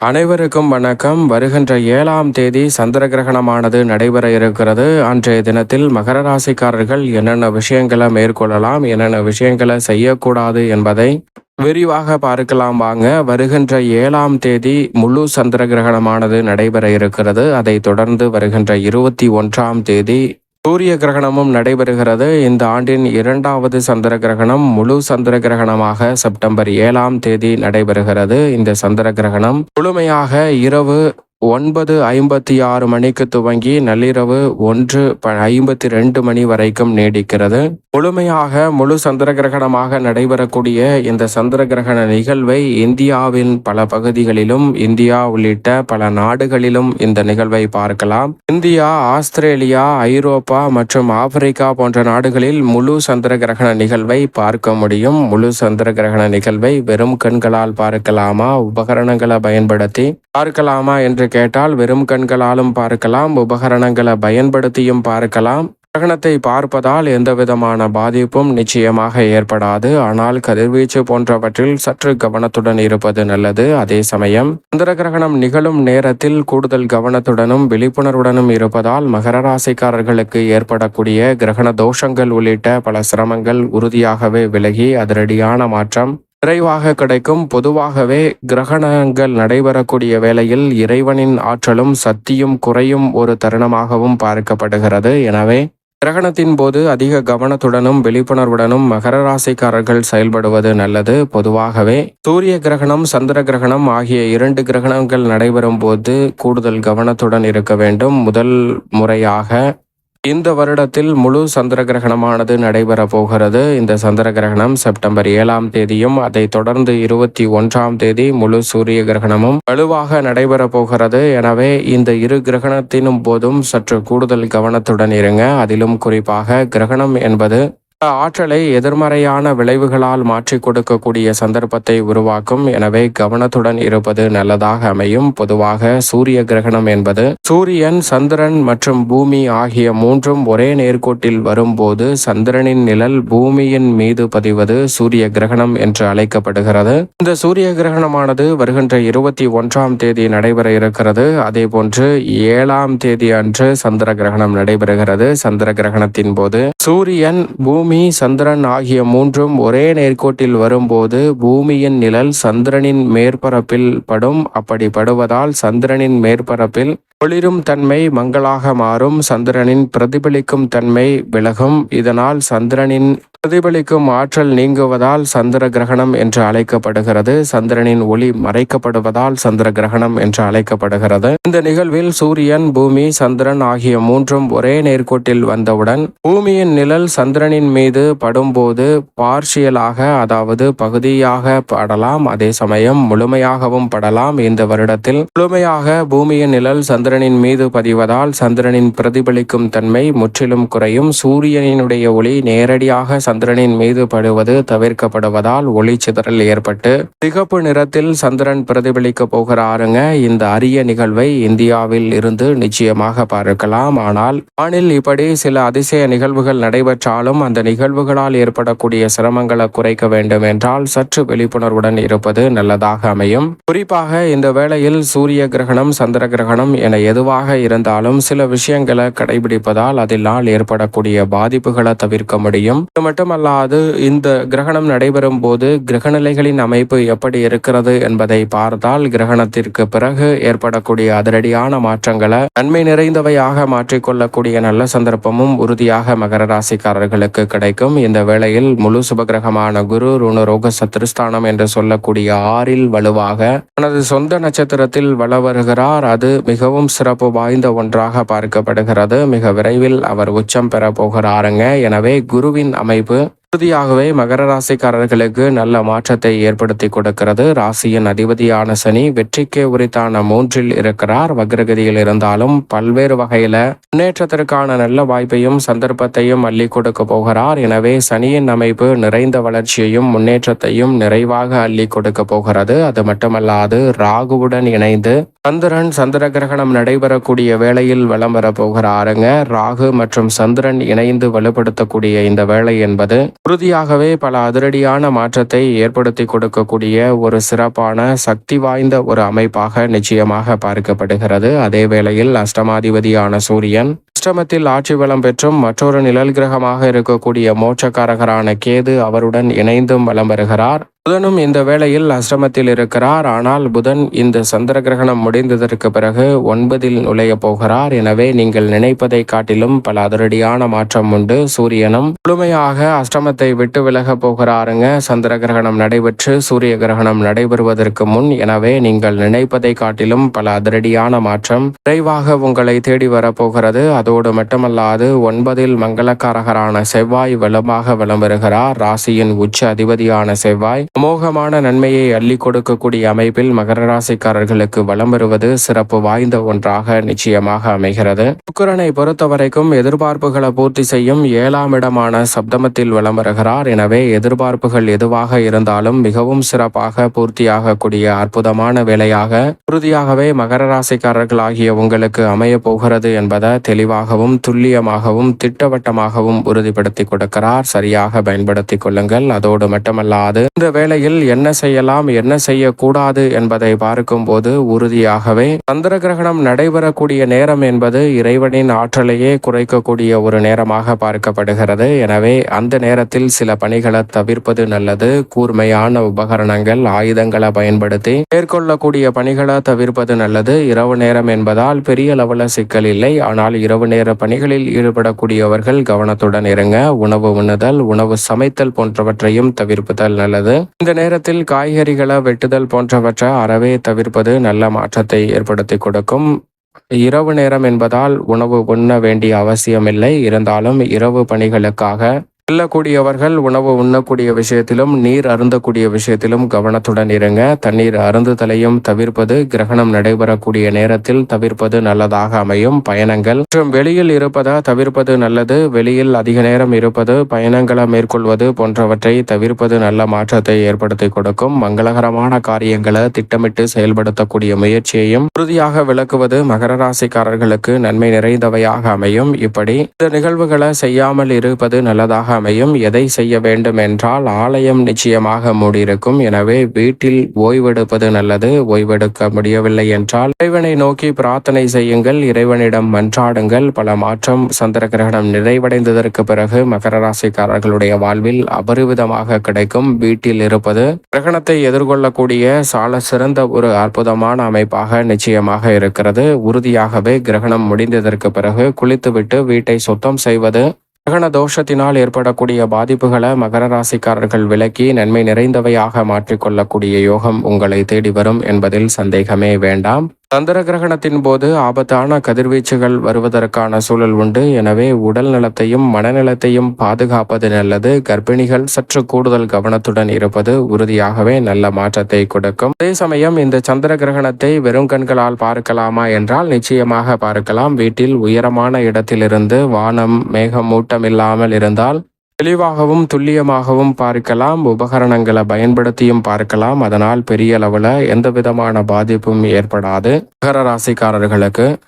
அனைவருக்கும் வணக்கம். வருகின்ற ஏழாம் தேதி சந்திர கிரகணமானது நடைபெற இருக்கிறது. அன்றைய தினத்தில் மகர ராசிக்காரர்கள் என்னென்ன விஷயங்களை மேற்கொள்ளலாம் என்னென்ன விஷயங்களை செய்யக்கூடாது என்பதை விரிவாக பார்க்கலாம் வாங்க. வருகின்ற ஏழாம் தேதி முழு சந்திர கிரகணமானது நடைபெற இருக்கிறது. அதைத் தொடர்ந்து வருகின்ற இருபத்தி ஒன்றாம் தேதி சூரிய கிரகணமும் நடைபெறுகிறது. இந்த ஆண்டின் இரண்டாவது சந்திர கிரகணம் முழு சந்திர கிரகணமாக செப்டம்பர் ஏழாம் தேதி நடைபெறுகிறது. இந்த சந்திர கிரகணம் முழுமையாக இரவு ஒன்பது ஐம்பத்தி ஆறு மணிக்கு துவங்கி நள்ளிரவு ஒன்று ஐம்பத்தி ரெண்டு மணி வரைக்கும் நீடிக்கிறது. முழுமையாக முழு சந்திர கிரகணமாக நடைபெறக்கூடிய இந்த சந்திர கிரகண நிகழ்வை இந்தியாவின் பல பகுதிகளிலும் இந்தியா உள்ளிட்ட பல நாடுகளிலும் இந்த நிகழ்வை பார்க்கலாம். இந்தியா ஆஸ்திரேலியா ஐரோப்பா மற்றும் ஆப்பிரிக்கா போன்ற நாடுகளில் முழு சந்திர கிரகண நிகழ்வை பார்க்க முடியும். முழு சந்திர கிரகண நிகழ்வை வெறும் கண்களால் பார்க்கலாமா? உபகரணங்களை பயன்படுத்தி பார்க்கலாமா? என்று கேட்டால் வெறும் கண்களாலும் பார்க்கலாம் உபகரணங்களை பயன்படுத்தியும் பார்க்கலாம். கிரகணத்தை பார்ப்பதால் எந்தவிதமான பாதிப்பும் நிச்சயமாக ஏற்படாது. ஆனால் கதிர்வீச்சு போன்றவற்றில் சற்று கவனத்துடன் இருப்பது நல்லது. அதே சமயம் சந்திர கிரகணம் நிகழும் நேரத்தில் கூடுதல் கவனத்துடனும் விழிப்புணர்வுடனும் இருப்பதால் மகர ராசிக்காரர்களுக்கு ஏற்படக்கூடிய கிரகண தோஷங்கள் உள்ளிட்ட பல சிரமங்கள் உறுதியாகவே விலகி அதிரடியான மாற்றம் விரைவாக கிடைக்கும். பொதுவாகவே கிரகணங்கள் நடைபெறக்கூடிய வேளையில் இறைவனின் ஆற்றலும் சக்தியும் குறையும் ஒரு தருணமாகவும் பார்க்கப்படுகிறது. எனவே கிரகணத்தின் போது அதிக கவனத்துடனும் விழிப்புணர்வுடனும் மகர ராசிக்காரர்கள் செயல்படுவது நல்லது. பொதுவாகவே சூரிய கிரகணம் சந்திர கிரகணம் ஆகிய இரண்டு கிரகணங்கள் நடைபெறும் போது கூடுதல் கவனத்துடன் இருக்க வேண்டும். முதல் முறையாக இந்த வருடத்தில் முழு சந்திர கிரகணமானது நடைபெற போகிறது. இந்த சந்திர கிரகணம் செப்டம்பர் ஏழாம் தேதியும் அதை தொடர்ந்து இருபத்தி ஒன்றாம் தேதி முழு சூரிய கிரகணமும் வலுவாக நடைபெற போகிறது. எனவே இந்த இரு கிரகணத்தினும் போதும் சற்று கூடுதல் கவனத்துடன் இருங்க. அதிலும் குறிப்பாக கிரகணம் என்பது ஆற்றலை எதிர்மறையான விளைவுகளால் மாற்றி கொடுக்கக்கூடிய சந்தர்ப்பத்தை உருவாக்கும். எனவே கவனத்துடன் இருப்பது நல்லதாக அமையும். பொதுவாக சூரிய கிரகணம் என்பது சூரியன் சந்திரன் மற்றும் பூமி ஆகிய மூன்றும் ஒரே நேர்கோட்டில் வரும்போது சந்திரனின் நிழல் பூமியின் மீது பதிவது சூரிய கிரகணம் என்று அழைக்கப்படுகிறது. இந்த சூரிய கிரகணமானது வருகின்ற இருபத்தி ஒன்றாம் தேதி நடைபெற இருக்கிறது. அதே போன்று ஏழாம் தேதி அன்று சந்திர கிரகணம் நடைபெறுகிறது. சந்திர கிரகணத்தின் போது சூரியன் பூமி பூமி சந்திரன் ஆகிய மூன்றும் ஒரே நேர்கோட்டில் வரும்போது பூமியின் நிழல் சந்திரனின் மேற்பரப்பில் படும். அப்படி படுவதால் சந்திரனின் மேற்பரப்பில் ஒளிரும் தன்மை மங்களாக மாறும். சந்திரனின் பிரதிபலிக்கும் தன்மை விலகும். இதனால் சந்திரனின் பிரதிபலிக்கும் ஆற்றல் நீங்குவதால் சந்திர கிரகணம் என்று அழைக்கப்படுகிறது. சந்திரனின் ஒளி மறைக்கப்படுவதால் சந்திர கிரகணம் என்று அழைக்கப்படுகிறது. இந்த நிகழ்வில் சூரியன் பூமி சந்திரன் ஆகிய மூன்றும் ஒரே நேர்கோட்டில் வந்தவுடன் பூமியின் நிழல் சந்திரனின் மீது படும்போது பார்ஷியலாக அதாவது பகுதியாக படலாம். அதே சமயம் முழுமையாகவும் படலாம். இந்த வருடத்தில் முழுமையாக பூமியின் நிழல் சந்திர சந்திரனின் மீது பதிவதால் சந்திரனின் பிரதிபலிக்கும் தன்மை முற்றிலும் குறையும். சூரியனினுடைய ஒளி நேரடியாக சந்திரனின் மீது படுவது தவிர்க்கப்படுவதால் ஒளி சிதறல் ஏற்பட்டு சிகப்பு நிறத்தில் சந்திரன் பிரதிபலிக்க போகிறாருங்க. இந்த அரிய நிகழ்வை இந்தியாவில் இருந்து நிச்சயமாக பார்க்கலாம். ஆனால் வானில் இப்படி சில அதிசய நிகழ்வுகள் நடைபெற்றாலும் அந்த நிகழ்வுகளால் ஏற்படக்கூடிய சிரமங்களை குறைக்க வேண்டும் என்றால் சற்று விழிப்புணர்வுடன் இருப்பது நல்லதாக அமையும். குறிப்பாக இந்த வேளையில் சூரிய கிரகணம் சந்திர கிரகணம் என எதுவாக இருந்தாலும் சில விஷயங்களை கடைபிடிப்பதால் அதில் ஏற்படக்கூடிய பாதிப்புகளை தவிர்க்க முடியும். மட்டுமல்லாது இந்த கிரகணம் நடைபெறும் போது கிரகநிலைகளின் அமைப்பு எப்படி இருக்கிறது என்பதை பார்த்தால் கிரகணத்திற்கு பிறகு ஏற்படக்கூடிய அதிரடியான மாற்றங்களை நன்மை நிறைந்தவையாக மாற்றிக்கொள்ளக்கூடிய நல்ல சந்தர்ப்பமும் உறுதியாக மகர ராசிக்காரர்களுக்கு கிடைக்கும். இந்த வேளையில் முழு சுபகிரகமான குரு ருணரோக சத்ருஸ்தானம் என்று சொல்லக்கூடிய ஆறில் வலுவாக தனது சொந்த நட்சத்திரத்தில் வள வருகிறார். அது மிகவும் சிறப்பு வாய்ந்த ஒன்றாக பார்க்கப்படுகிறது. மிக விரைவில் அவர் உச்சம் பெற போகிறாருங்க. எனவே குருவின் அமைப்பு அமைப்பு உறுதியாகவே மகர ராசிக்காரர்களுக்கு நல்ல மாற்றத்தை ஏற்படுத்தி கொடுக்கிறது. ராசியின் அதிபதியான சனி வெற்றிக்கே உரித்தான மூன்றில் இருக்கிறார். வக்ரகதியில் இருந்தாலும் பல்வேறு வகையில முன்னேற்றத்திற்கான நல்ல வாய்ப்பையும் சந்தர்ப்பத்தையும் அள்ளி கொடுக்க போகிறார். எனவே சனியின் அமைப்பு நிறைந்த வளர்ச்சியையும் முன்னேற்றத்தையும் நிறைவாக அள்ளி கொடுக்க போகிறது. அது மட்டுமல்லாது ராகுவுடன் இணைந்து சந்திரன் சந்திர கிரகணம் நடைபெறக்கூடிய வேளையில் வலம் வரப்போகிறாருங்க ராகு மற்றும் சந்திரன் இணைந்து வலுப்படுத்தக்கூடிய இந்த வேலை என்பது உறுதியாகவே பல அதிரடியான மாற்றத்தை ஏற்படுத்தி கொடுக்கக்கூடிய ஒரு சிறப்பான சக்தி வாய்ந்த ஒரு அமைப்பாக நிச்சயமாக பார்க்கப்படுகிறது. அதே வேளையில் அஷ்டமாதிபதியான சூரியன் அஷ்டமத்தில் ஆட்சி வளம் பெற்றும் மற்றொரு நிழல் கிரகமாக இருக்கக்கூடிய மோட்சக்காரகரான கேது அவருடன் இணைந்தும் வலம் வருகிறார். புதனும் இந்த வேளையில் அஷ்டமத்தில் இருக்கிறார். ஆனால் புதன் இந்த சந்திர கிரகணம் முடிந்ததற்கு பிறகு ஒன்பதில் நுழைய போகிறார். எனவே நீங்கள் நினைப்பதை காட்டிலும் பல அதிரடியான மாற்றம் உண்டு. சூரியனும் முழுமையாக அஷ்டமத்தை விட்டு விலக போகிறாருங்க. சந்திர கிரகணம் நடைபெற்று சூரிய கிரகணம் நடைபெறுவதற்கு முன் எனவே நீங்கள் நினைப்பதை காட்டிலும் பல அதிரடியான மாற்றம் விரைவாக உங்களை தேடி வரப்போகிறது. அதோடு மட்டுமல்லாது ஒன்பதில் மங்களக்காரகரான செவ்வாய் வளமாக வலம் வருகிறார். ராசியின் உச்ச அதிபதியான செவ்வாய் அமோகமான நன்மையை அள்ளி கொடுக்கக்கூடிய அமைப்பில் மகர ராசிக்காரர்களுக்கு வலம் வருவது சிறப்பு வாய்ந்த ஒன்றாக நிச்சயமாக அமைகிறது. சுக்கரனை பொறுத்தவரைக்கும் எதிர்பார்ப்புகளை பூர்த்தி செய்யும் ஏழாம் இடமான சப்தமத்தில் வலம் வருகிறார். எனவே எதிர்பார்ப்புகள் எதுவாக இருந்தாலும் மிகவும் சிறப்பாக பூர்த்தியாகக்கூடிய அற்புதமான வேலையாக உறுதியாகவே மகர ராசிக்காரர்களாகிய உங்களுக்கு அமைய போகிறது என்பதை தெளிவாகவும் துல்லியமாகவும் திட்டவட்டமாகவும் உறுதிப்படுத்தி கொடுக்கிறார். சரியாக பயன்படுத்திக் கொள்ளுங்கள். அதோடு மட்டுமல்லாது இந்த வேளையில் என்ன செய்யலாம் என்ன செய்யக்கூடாது என்பதை பார்க்கும்போது உறுதியாகவே சந்திர கிரகணம் நடைபெறக்கூடிய நேரம் என்பது இறைவனின் ஆற்றலையே குறைக்கக்கூடிய ஒரு நேரமாக பார்க்கப்படுகிறது. எனவே அந்த நேரத்தில் சில பணிகளை தவிர்ப்பது நல்லது. கூர்மையான உபகரணங்கள் ஆயுதங்களை பயன்படுத்தி மேற்கொள்ளக்கூடிய பணிகளை தவிர்ப்பது நல்லது. இரவு நேரம் என்பதால் பெரிய அளவில் சிக்கல் இல்லை. ஆனால் இரவு நேர பணிகளில் ஈடுபடக்கூடியவர்கள் கவனத்துடன் இருங்க. உணவு உண்ணுதல் உணவு சமைத்தல் போன்றவற்றையும் தவிர்ப்பதல் நல்லது. இந்த நேரத்தில் காய்கறிகளை வெட்டுதல் போன்றவற்றை அறவே தவிர்ப்பது நல்ல மாற்றத்தை ஏற்படுத்தி கொடுக்கும். இரவு நேரம் என்பதால் உணவு உண்ண வேண்டிய அவசியமில்லை. இருந்தாலும் இரவு பணிகளுக்காக செல்லக்கூடியவர்கள் உணவு உண்ணக்கூடிய விஷயத்திலும் நீர் அருந்தக்கூடிய விஷயத்திலும் கவனத்துடன் இருங்க. தண்ணீர் அருந்துதலையும் தவிர்ப்பது கிரகணம் நடைபெறக்கூடிய நேரத்தில் தவிர்ப்பது நல்லதாக அமையும். பயணங்கள். மற்றும் வெளியில் இருப்பதை தவிர்ப்பது நல்லது. வெளியில் அதிக நேரம் இருப்பது பயணங்களை மேற்கொள்வது போன்றவற்றை தவிர்ப்பது நல்ல மாற்றத்தை ஏற்படுத்தி கொடுக்கும். மங்களகரமான காரியங்களை திட்டமிட்டு செயல்படுத்தக்கூடிய முயற்சியையும் உறுதியாக விளக்குவது மகர ராசிக்காரர்களுக்கு நன்மை நிறைந்தவையாக அமையும். இப்படி இந்த நிகழ்வுகளை செய்யாமல் இருப்பது நல்லதாக அமையும் எதை செய்ய வேண்டும் என்றால் ஆலயம் நிச்சயமாக மூடியிருக்கும். எனவே வீட்டில் ஓய்வெடுப்பது நல்லது. ஓய்வெடுக்க முடியவில்லை என்றால் இறைவனை நோக்கி பிரார்த்தனை செய்யுங்கள். இறைவனிடம் மன்றாடுங்கள். பல மாற்றம் சந்திர கிரகணம் நிறைவடைந்ததற்கு பிறகு மகர ராசிக்காரர்களுடைய வாழ்வில் அபரிவிதமாக கிடைக்கும். வீட்டில் இருப்பது கிரகணத்தை எதிர்கொள்ளக்கூடிய சால சிறந்த ஒரு அற்புதமான அமைப்பாக நிச்சயமாக இருக்கிறது. உறுதியாகவே கிரகணம் முடிந்ததற்கு பிறகு குளித்துவிட்டு வீட்டை சுத்தம் செய்வது கிரகண தோஷத்தினால் ஏற்படக்கூடிய பாதிப்புகளை மகர ராசிக்காரர்கள் விலக்கி நன்மை நிறைந்தவையாக மாற்றிக்கொள்ளக்கூடிய யோகம் உங்களை தேடி வரும் என்பதில் சந்தேகமே வேண்டாம். சந்திர கிரகணத்தின் போது ஆபத்தான கதிர்வீச்சுகள் வருவதற்கான சூழல் உண்டு. எனவே உடல் நலத்தையும் மனநலத்தையும் பாதுகாப்பது நல்லது. கர்ப்பிணிகள் சற்று கூடுதல் கவனத்துடன் இருப்பது உறுதியாகவே நல்ல மாற்றத்தை கொடுக்கும். அதே சமயம் இந்த சந்திர கிரகணத்தை வெறும் கண்களால் பார்க்கலாமா என்றால் நிச்சயமாக பார்க்கலாம். வீட்டில் உயரமான இடத்திலிருந்து வானம் மேகமூட்டம் இல்லாமல் இருந்தால் தெளிவாகவும் துல்லியமாகவும் பார்க்கலாம். உபகரணங்களை பயன்படுத்தியும் பார்க்கலாம். அதனால் பெரிய அளவில் எந்த விதமான பாதிப்பும் ஏற்படாது. மகர ராசிக்காரர்களுக்கு